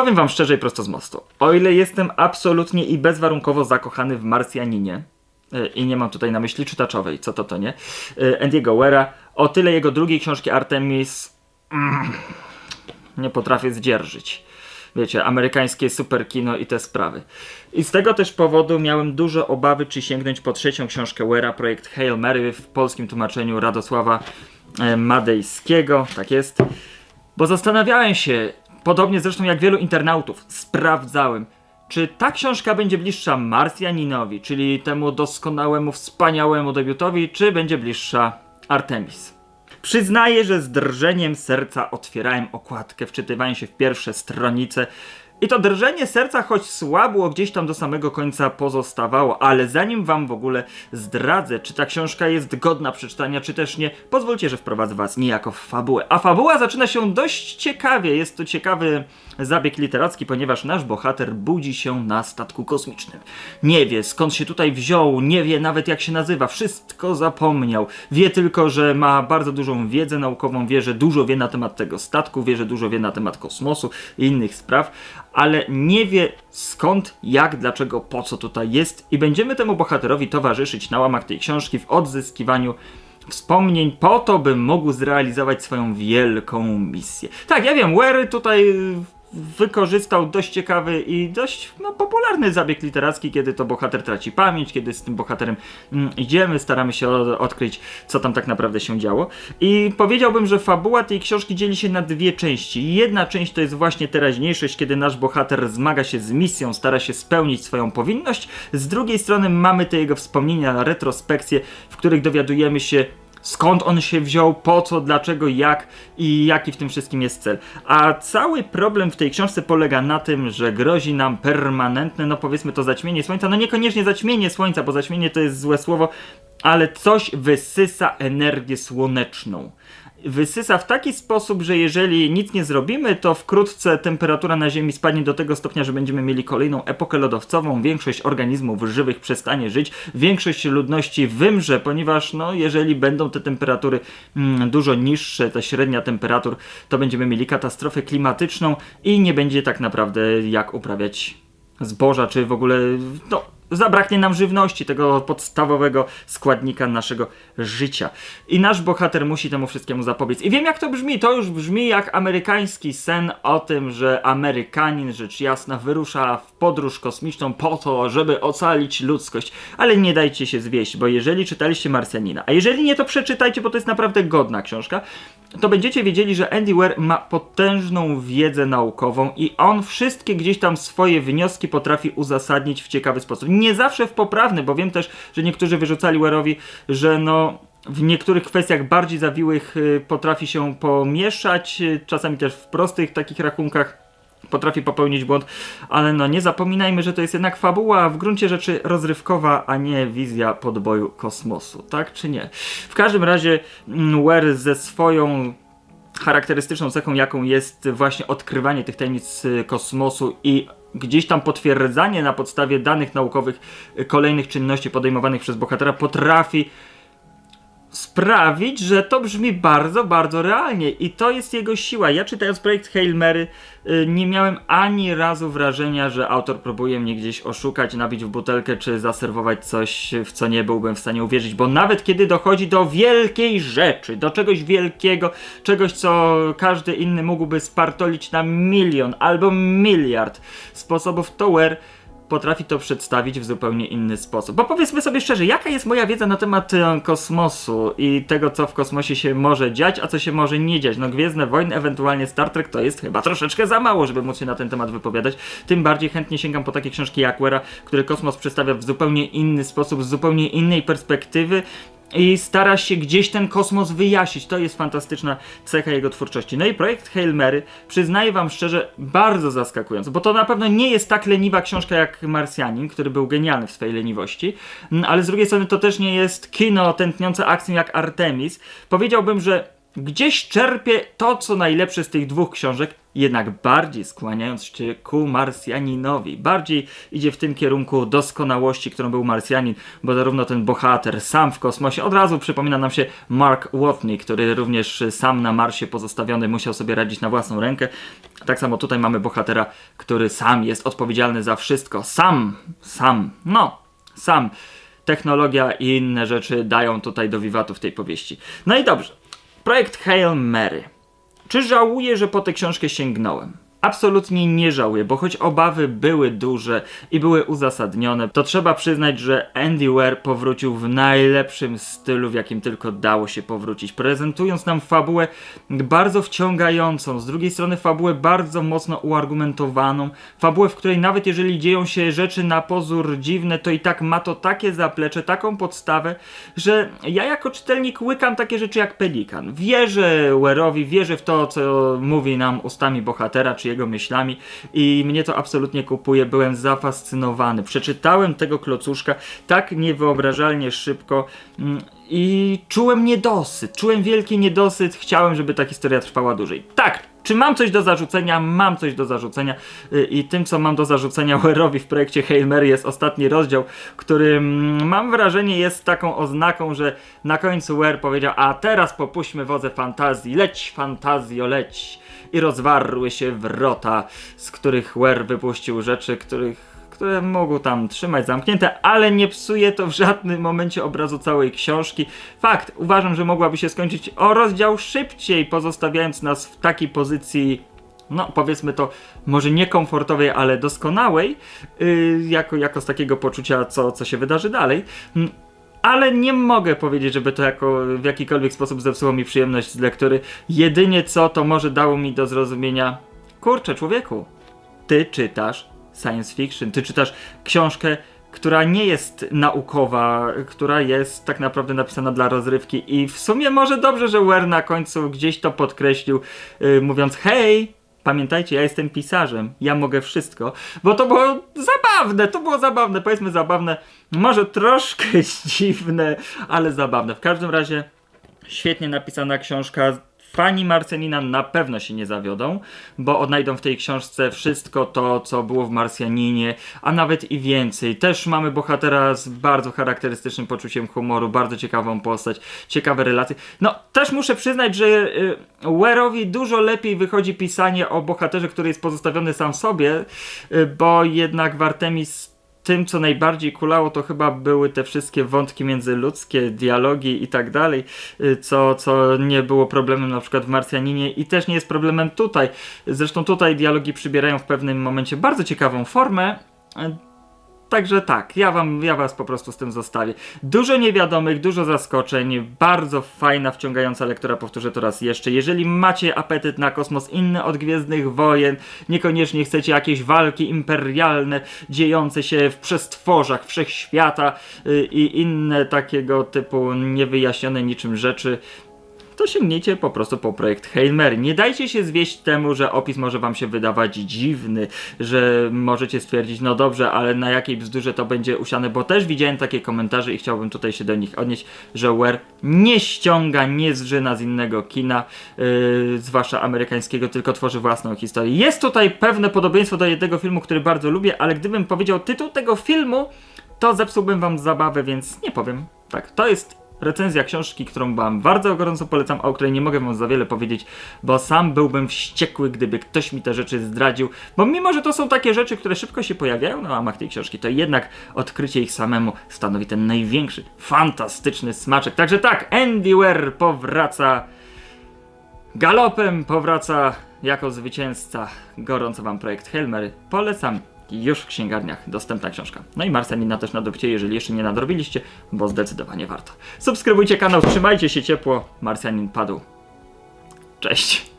Powiem wam szczerze i prosto z mostu. O ile jestem absolutnie i bezwarunkowo zakochany w Marsjaninie, e, i nie mam tutaj na myśli czytaczowej, co to to nie, e, Andy'ego Wera, o tyle jego drugiej książki Artemis mm, nie potrafię zdzierżyć. Wiecie, amerykańskie superkino i te sprawy. I z tego też powodu miałem duże obawy, czy sięgnąć po trzecią książkę Wera, projekt Hail Mary w polskim tłumaczeniu Radosława e, Madejskiego, tak jest. Bo zastanawiałem się, podobnie zresztą jak wielu internautów, sprawdzałem, czy ta książka będzie bliższa Marsjaninowi, czyli temu doskonałemu, wspaniałemu debiutowi, czy będzie bliższa Artemis. Przyznaję, że z drżeniem serca otwierałem okładkę, wczytywałem się w pierwsze stronice. I to drżenie serca, choć słabło, gdzieś tam do samego końca pozostawało, ale zanim wam w ogóle zdradzę, czy ta książka jest godna przeczytania, czy też nie, pozwólcie, że wprowadzę was niejako w fabułę. A fabuła zaczyna się dość ciekawie. Jest to ciekawy zabieg literacki, ponieważ nasz bohater budzi się na statku kosmicznym. Nie wie skąd się tutaj wziął, nie wie nawet jak się nazywa, wszystko zapomniał. Wie tylko, że ma bardzo dużą wiedzę naukową, wie, że dużo wie na temat tego statku, wie, że dużo wie na temat kosmosu i innych spraw, ale nie wie skąd, jak, dlaczego, po co tutaj jest i będziemy temu bohaterowi towarzyszyć na łamach tej książki w odzyskiwaniu wspomnień po to, by mógł zrealizować swoją wielką misję. Tak, ja wiem, Wery tutaj wykorzystał dość ciekawy i dość no, popularny zabieg literacki, kiedy to bohater traci pamięć, kiedy z tym bohaterem mm, idziemy, staramy się odkryć, co tam tak naprawdę się działo. I powiedziałbym, że fabuła tej książki dzieli się na dwie części. Jedna część to jest właśnie teraźniejszość, kiedy nasz bohater zmaga się z misją, stara się spełnić swoją powinność. Z drugiej strony mamy te jego wspomnienia, retrospekcje, w których dowiadujemy się, skąd on się wziął, po co, dlaczego, jak i jaki w tym wszystkim jest cel. A cały problem w tej książce polega na tym, że grozi nam permanentne, no powiedzmy to zaćmienie słońca, no niekoniecznie zaćmienie słońca, bo zaćmienie to jest złe słowo, ale coś wysysa energię słoneczną. Wysysa w taki sposób, że jeżeli nic nie zrobimy, to wkrótce temperatura na Ziemi spadnie do tego stopnia, że będziemy mieli kolejną epokę lodowcową, większość organizmów żywych przestanie żyć, większość ludności wymrze, ponieważ no, jeżeli będą te temperatury mm, dużo niższe, ta średnia temperatur, to będziemy mieli katastrofę klimatyczną i nie będzie tak naprawdę jak uprawiać zboża, czy w ogóle no, zabraknie nam żywności, tego podstawowego składnika naszego życia. I nasz bohater musi temu wszystkiemu zapobiec. I wiem jak to brzmi, to już brzmi jak amerykański sen o tym, że Amerykanin, rzecz jasna, wyrusza w podróż kosmiczną po to, żeby ocalić ludzkość. Ale nie dajcie się zwieść, bo jeżeli czytaliście Marsjanina, a jeżeli nie, to przeczytajcie, bo to jest naprawdę godna książka, to będziecie wiedzieli, że Andy Weir ma potężną wiedzę naukową i on wszystkie gdzieś tam swoje wnioski potrafi uzasadnić w ciekawy sposób. Nie zawsze w poprawny, bo wiem też, że niektórzy wyrzucali Weirowi, że no w niektórych kwestiach bardziej zawiłych y, potrafi się pomieszać, y, czasami też w prostych takich rachunkach potrafi popełnić błąd, ale no nie zapominajmy, że to jest jednak fabuła w gruncie rzeczy rozrywkowa, a nie wizja podboju kosmosu, tak czy nie? W każdym razie mm, Ware ze swoją charakterystyczną cechą, jaką jest właśnie odkrywanie tych tajemnic y, kosmosu i gdzieś tam potwierdzanie na podstawie danych naukowych y, kolejnych czynności podejmowanych przez bohatera potrafi sprawić, że to brzmi bardzo, bardzo realnie i to jest jego siła. Ja czytając projekt Hail Mary y, nie miałem ani razu wrażenia, że autor próbuje mnie gdzieś oszukać, nabić w butelkę czy zaserwować coś, w co nie byłbym w stanie uwierzyć, bo nawet kiedy dochodzi do wielkiej rzeczy, do czegoś wielkiego, czegoś co każdy inny mógłby spartolić na milion albo miliard sposobów, to potrafi to przedstawić w zupełnie inny sposób. Bo powiedzmy sobie szczerze, jaka jest moja wiedza na temat e, kosmosu i tego, co w kosmosie się może dziać, a co się może nie dziać. No Gwiezdne Wojny, ewentualnie Star Trek to jest chyba troszeczkę za mało, żeby móc się na ten temat wypowiadać. Tym bardziej chętnie sięgam po takie książki jak Wera, który kosmos przedstawia w zupełnie inny sposób, z zupełnie innej perspektywy i stara się gdzieś ten kosmos wyjaśnić. To jest fantastyczna cecha jego twórczości. No i projekt Hail Mary, przyznaję wam szczerze, bardzo zaskakujący, bo to na pewno nie jest tak leniwa książka jak Marsjanin, który był genialny w swojej leniwości, Mm, ale z drugiej strony to też nie jest kino tętniące akcją jak Artemis. Powiedziałbym, że gdzieś czerpie to, co najlepsze z tych dwóch książek, jednak bardziej skłaniając się ku Marsjaninowi. Bardziej idzie w tym kierunku doskonałości, którą był Marsjanin, bo zarówno ten bohater sam w kosmosie, od razu przypomina nam się Mark Watney, który również sam na Marsie pozostawiony musiał sobie radzić na własną rękę. Tak samo tutaj mamy bohatera, który sam jest odpowiedzialny za wszystko. Sam, sam, no, sam. Technologia i inne rzeczy dają tutaj do wiwatu w tej powieści. No i dobrze. Projekt Hail Mary. Czy żałuję, że po tę książkę sięgnąłem? Absolutnie nie żałuję, bo choć obawy były duże i były uzasadnione, to trzeba przyznać, że Andy Ware powrócił w najlepszym stylu, w jakim tylko dało się powrócić, prezentując nam fabułę bardzo wciągającą, z drugiej strony fabułę bardzo mocno uargumentowaną, fabułę, w której nawet jeżeli dzieją się rzeczy na pozór dziwne, to i tak ma to takie zaplecze, taką podstawę, że ja jako czytelnik łykam takie rzeczy jak pelikan. Wierzę Ware'owi, wierzę w to, co mówi nam ustami bohatera, czy jego myślami i mnie to absolutnie kupuje. Byłem zafascynowany. Przeczytałem tego klocuszka tak niewyobrażalnie szybko mm, i czułem niedosyt. Czułem wielki niedosyt. Chciałem, żeby ta historia trwała dłużej. Tak, czy mam coś do zarzucenia? Mam coś do zarzucenia y, i tym, co mam do zarzucenia Ware'owi w projekcie Hail Mary jest ostatni rozdział, który mm, mam wrażenie jest taką oznaką, że na końcu Ware powiedział, a teraz popuśćmy wodze fantazji, leć fantazjo, leć i rozwarły się wrota, z których Ware wypuścił rzeczy, których które mógł tam trzymać zamknięte, ale nie psuje to w żadnym momencie obrazu całej książki. Fakt, uważam, że mogłaby się skończyć o rozdział szybciej, pozostawiając nas w takiej pozycji no powiedzmy to może niekomfortowej, ale doskonałej, yy, jako, jako z takiego poczucia, co, co się wydarzy dalej. Ale nie mogę powiedzieć, żeby to jako, w jakikolwiek sposób zepsuło mi przyjemność z lektury. Jedynie co to może dało mi do zrozumienia, kurczę człowieku, ty czytasz science fiction, ty czytasz książkę, która nie jest naukowa, która jest tak naprawdę napisana dla rozrywki. I w sumie może dobrze, że Ware na końcu gdzieś to podkreślił, yy, mówiąc hej, pamiętajcie, ja jestem pisarzem, ja mogę wszystko, bo to było zabawne, to było zabawne, powiedzmy zabawne, może troszkę dziwne, ale zabawne. W każdym razie świetnie napisana książka. Fani Marsjanina na pewno się nie zawiodą, bo odnajdą w tej książce wszystko to, co było w Marsjaninie, a nawet i więcej. Też mamy bohatera z bardzo charakterystycznym poczuciem humoru, bardzo ciekawą postać, ciekawe relacje. No, też muszę przyznać, że y, Ware'owi dużo lepiej wychodzi pisanie o bohaterze, który jest pozostawiony sam sobie, y, bo jednak w Artemis tym, co najbardziej kulało, to chyba były te wszystkie wątki międzyludzkie, dialogi i tak dalej, y, co, co nie było problemem na przykład w Marsjaninie i też nie jest problemem tutaj. Zresztą tutaj dialogi przybierają w pewnym momencie bardzo ciekawą formę. Także tak, ja, wam, ja was po prostu z tym zostawię. Dużo niewiadomych, dużo zaskoczeń, bardzo fajna, wciągająca lektura, powtórzę to raz jeszcze. Jeżeli macie apetyt na kosmos inny od Gwiezdnych Wojen, niekoniecznie chcecie jakieś walki imperialne dziejące się w przestworzach wszechświata y, i inne takiego typu niewyjaśnione niczym rzeczy, to sięgnijcie po prostu po projekt Hail Mary. Nie dajcie się zwieść temu, że opis może wam się wydawać dziwny, że możecie stwierdzić, no dobrze, ale na jakiej bzdurze to będzie usiane, bo też widziałem takie komentarze i chciałbym tutaj się do nich odnieść, że Ware nie ściąga, nie zżyna z innego kina, yy, zwłaszcza amerykańskiego, tylko tworzy własną historię. Jest tutaj pewne podobieństwo do jednego filmu, który bardzo lubię, ale gdybym powiedział tytuł tego filmu, to zepsułbym wam zabawę, więc nie powiem. Tak, to jest recenzja książki, którą wam bardzo gorąco polecam, a o której nie mogę wam za wiele powiedzieć, bo sam byłbym wściekły, gdyby ktoś mi te rzeczy zdradził, bo mimo, że to są takie rzeczy, które szybko się pojawiają na łamach tej książki, to jednak odkrycie ich samemu stanowi ten największy, fantastyczny smaczek. Także tak, Andy Ware powraca galopem, powraca jako zwycięzca. Gorąco wam projekt Hail Mary polecam. Już w księgarniach dostępna książka. No i Marsjanina też nadrobicie, jeżeli jeszcze nie nadrobiliście, bo zdecydowanie warto. Subskrybujcie kanał, trzymajcie się ciepło. Marsjanin padł. Cześć.